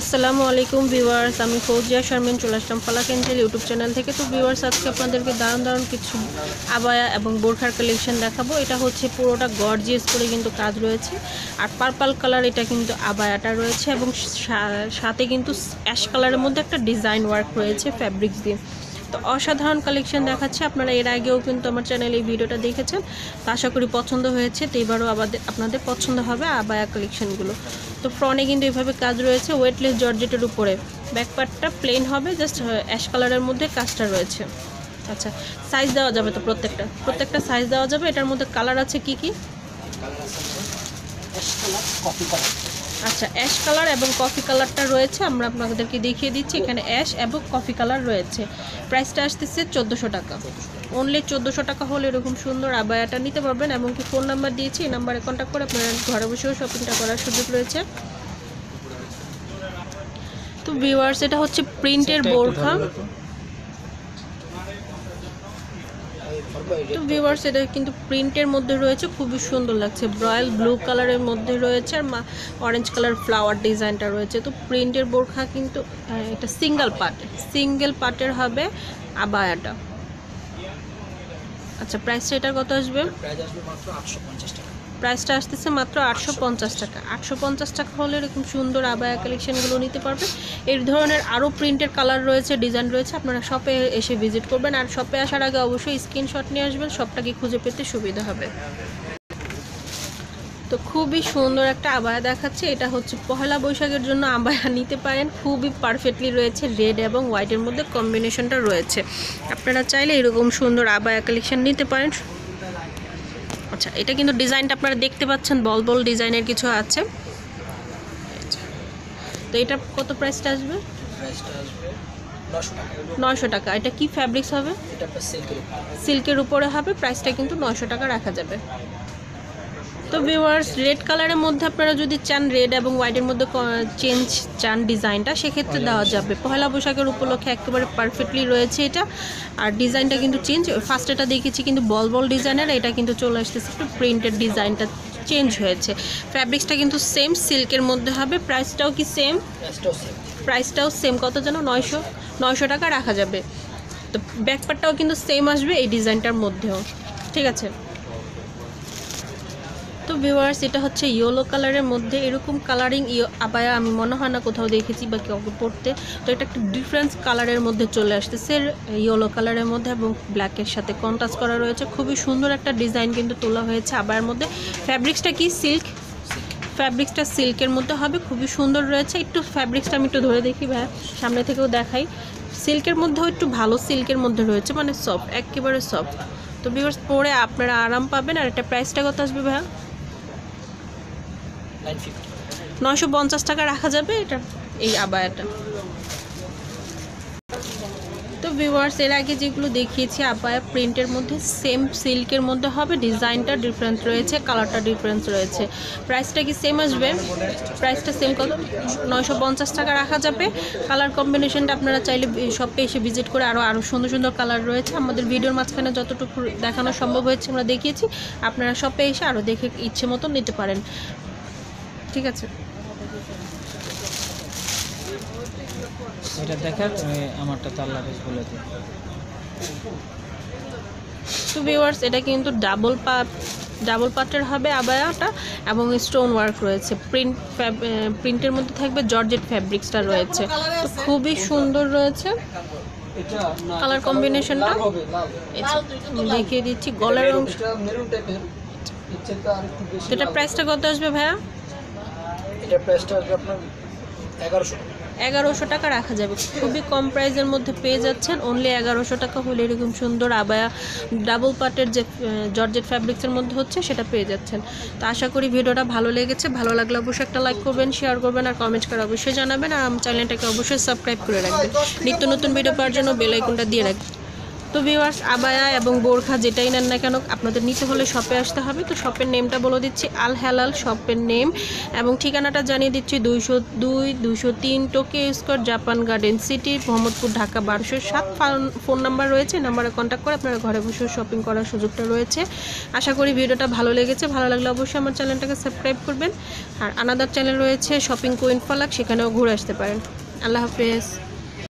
আসসালামু আলাইকুম ভিউয়ার্স, আমি ফৌজিয়া শারমিন চলে আসলাম পালাকেন্দ্রের ইউটিউব চ্যানেল থেকে। তো ভিউয়ার্স, আজকে আপনাদেরকে দারুণ দারুণ কিছু আবায়া এবং বোরখার কালেকশন দেখাবো। এটা হচ্ছে পুরোটা গর্জিয়াস করে কিন্তু কাজ রয়েছে। আর পার্পল কালার এটা কিন্তু আবায়াটা রয়েছে এবং সাথে কিন্তু অ্যাশ কালারের মধ্যে একটা ডিজাইন ওয়ার্ক রয়েছে ফ্যাব্রিক্স দিয়ে। তো অসাধারণ কালেকশন দেখাচ্ছে। আপনারা এর আগেও কিন্তু আমার চ্যানেলে এই ভিডিওটা দেখেছেন। তো আশা করি পছন্দ হয়েছে। তো এবারও আবার আপনাদের পছন্দ হবে আবায়া কালেকশনগুলো তো ফ্রনে কিন্তু এভাবে কাজ রয়েছে। ওয়েটলেস জর্জেটের উপরে। ব্যাকপার্টটা প্লেন হবে জাস্ট অ্যাশ কালারের মধ্যে কাজটা রয়েছে। আচ্ছা সাইজ দেওয়া যাবে তো প্রত্যেকটা? প্রত্যেকটা সাইজ দেওয়া যাবে? এটার মধ্যে কালার আছে কি কি? আচ্ছা অ্যাশ কালার এবং কফি কালারটা রয়েছে আমরা আপনাদেরকে দেখিয়ে দিচ্ছি এখানে অ্যাশ এবং কফি কালার রয়েছে। প্রাইসটা আসতেছে চোদ্দোশো টাকা। অনলি চোদ্দোশো টাকা হলে এরকম সুন্দর আবায়াটা নিতে পারবেন এবং কি ফোন নাম্বার দিয়েছি এই নাম্বারে কন্ট্যাক্ট করে আপনারা ঘরে বসেও শপিংটা করার সুযোগ রয়েছে। তো ভিউয়ার্স এটা হচ্ছে প্রিন্টের বোরখা। তো ভিউয়ার্স এটা কিন্তু প্রিন্টের মধ্যে রয়েছে, খুবই সুন্দর লাগছে। ব্রয়াল ব্লু কালারের মধ্যে রয়েছে আর অরেঞ্জ কালার ফ্লাওয়ার ডিজাইনটা রয়েছে। তো প্রিন্টের বোরখা কিন্তু এটা সিঙ্গেল পার্ট সিঙ্গেল পার্টের হবে আবায়াটা। আচ্ছা প্রাইসটা এটার কত আসবে? প্রাইস আসবে টাকা। প্রাইসটা আসতেছে মাত্র আটশো পঞ্চাশ টাকা। আটশো পঞ্চাশ টাকা হলে এরকম সুন্দর আবায়া কালেকশনগুলো নিতে পারবেন এই ধরনের আরও প্রিন্টের কালার রয়েছে, ডিজাইন রয়েছে, আপনারা শপে এসে ভিজিট করবেন। আর শপে আসার আগে অবশ্যই স্ক্রিনশট নিয়ে আসবেন, সবটাকে খুঁজে পেতে সুবিধা হবে। তো খুবই সুন্দর একটা আবায়া দেখাচ্ছে। এটা হচ্ছে পহেলা বৈশাখের জন্য আবায়া নিতে পারেন। খুবই পারফেক্টলি রয়েছে রেড এবং হোয়াইটের মধ্যে কম্বিনেশনটা রয়েছে। আপনারা চাইলে এরকম সুন্দর আবায়া কালেকশন নিতে পারেন। আচ্ছা এটা কিন্তু ডিজাইনটা আপনারা দেখতে পাচ্ছেন বল বল ডিজাইনের কিছু আছে। তো এটা কত প্রাইসটা আসবে? নশো টাকা নয়শো টাকা। এটা কি ফ্যাব্রিক্স হবে? সিল্কের সিল্কের উপরে। হবে প্রাইসটা কিন্তু নয়শো টাকা রাখা যাবে। তো ভিউয়ার্স রেড কালারের মধ্যে আপনারা যদি চান রেড এবং হোয়াইটের মধ্যে চেঞ্জ চান ডিজাইনটা সেক্ষেত্রে দেওয়া যাবে। পহেলা বৈশাখের উপলক্ষে একেবারে পারফেক্টলি রয়েছে এটা। আর ডিজাইনটা কিন্তু চেঞ্জ ফার্স্ট এটা দেখেছি কিন্তু বল বল ডিজাইনের এটা কিন্তু চলে আসতেছে একটু প্রিন্টেড ডিজাইনটা চেঞ্জ হয়েছে। ফ্যাব্রিক্সটা কিন্তু সেম সিল্কের মধ্যে হবে। প্রাইসটাও কি সেম প্রাইসটাও সেম কত যেন? নয়শো নয়শো টাকা রাখা যাবে। তো ব্যাকপারটাও কিন্তু সেম আসবে এই ডিজাইনটার মধ্যেও। ঠিক আছে? তো ভিউয়ার্স এটা হচ্ছে ইয়েলো কালারের মধ্যে এরকম কালারিং আবায়া আমি মনে হয় না কোথাও দেখেছি বা কেউ পড়তে। তো এটা একটা ডিফারেন্স কালারের মধ্যে চলে আসতেছে ইয়েলো কালারের মধ্যে এবং ব্ল্যাকের সাথে কন্ট্রাস্ট করা রয়েছে। খুবই সুন্দর একটা ডিজাইন কিন্তু তোলা হয়েছে আবায়ের মধ্যে। ফ্যাব্রিক্সটা কি? সিল্ক ফ্যাব্রিক্সটা সিল্কের মধ্যে হবে, খুবই সুন্দর রয়েছে। একটু ফ্যাব্রিক্সটা আমি একটু ধরে দেখি ভাই সামনে থেকেও দেখাই। সিল্কের মধ্যেও একটু ভালো সিল্কের মধ্যে রয়েছে মানে সফট একেবারে সফট তো বিভার্স পরে আপনারা আরাম পাবেন আর এটা প্রাইসটা কত আসবে ভাইয়া? নয়শো পঞ্চাশ টাকা রাখা যাবে এটা, এই আবায়াটা তো ভিউয়ার্স এর আগে যেগুলো দেখিয়েছি আবায়া প্রিন্টের মধ্যে সেম সিল্কের মধ্যে হবে, ডিজাইনটা ডিফারেন্স রয়েছে কালারটা ডিফারেন্স রয়েছে। প্রাইসটা কি সেম আসবে? প্রাইসটা সেম কত? নয়শো পঞ্চাশ টাকা রাখা যাবে। কালার কম্বিনেশনটা আপনারা চাইলে শপে এসে ভিজিট করে আরও আরও সুন্দর সুন্দর কালার রয়েছে। আমাদের ভিডিওর মাঝখানে যতটুকু দেখানো সম্ভব হয়েছে, আমরা দেখিয়েছি। আপনারা শপে এসে আরও দেখে ইচ্ছে মতো নিতে পারেন। ঠিক আছে। এটা দেখা তুমি আমারটা তো আল্লাহ হাফেজ বলে দিই। তো ভিউয়ার্স এটা কিন্তু ডাবল পা ডাবল পাটের হবে আবায়াটা এবং স্টোন ওয়ার্ক রয়েছে। প্রিন্ট প্রিন্টের মধ্যে থাকবে জর্জেট ফ্যাব্রিক্সটা রয়েছে। তো খুবই সুন্দর রয়েছে। কালার কম্বিনেশনটা দেখিয়ে দিচ্ছি গলার অংশ। এটা প্রাইসটা কত আসবে ভাইয়া? এটা প্রাইসটা আসবে আপনার এগারোশো। এগারোশো টাকা রাখা যাবে। খুবই কম প্রাইসের মধ্যে পেয়ে যাচ্ছেন। অনলি এগারোশো টাকা হলে এরকম সুন্দর আবায়া ডাবল পার্টের যে জর্জেট ফ্যাব্রিক্সের মধ্যে হচ্ছে, সেটা পেয়ে যাচ্ছেন। তো আশা করি ভিডিওটা ভালো লেগেছে। ভালো লাগলে অবশ্যই একটা লাইক করবেন শেয়ার করবেন, আর কমেন্ট করে অবশ্যই জানাবেন। আর আমার চ্যানেলটাকে অবশ্যই সাবস্ক্রাইব করে রাখবেন। নিত্য নতুন ভিডিও পাওয়ার জন্য বেল আইকনটা দিয়ে রাখবেন। তো ভিউয়ার্স আবায়া এবং বোরখা যেটাই নেন না কেন, আপনাদের নিতে হলে শপে আসতে হবে। তো শপের নেমটা বলে দিচ্ছি, আল হেলাল শপের নেম এবং ঠিকানাটা জানিয়ে দিচ্ছি, দুইশো দুই, দুইশো তিন Tokyo square Japan garden city, Mohammadpur, Dhaka বারোশো সাত। ফোন নাম্বার রয়েছে, নাম্বারে কন্ট্যাক্ট করে আপনারা ঘরে বসে শপিং করার সুযোগটা রয়েছে। আশা করি ভিডিওটা ভালো লেগেছে, ভালো লাগলে অবশ্যই আমার চ্যানেলটাকে সাবস্ক্রাইব করবেন। আর আনাদার চ্যানেল রয়েছে শপিং কুইন ফালাক, সেখানেও ঘুরে আসতে পারেন। আল্লাহ হাফেজ।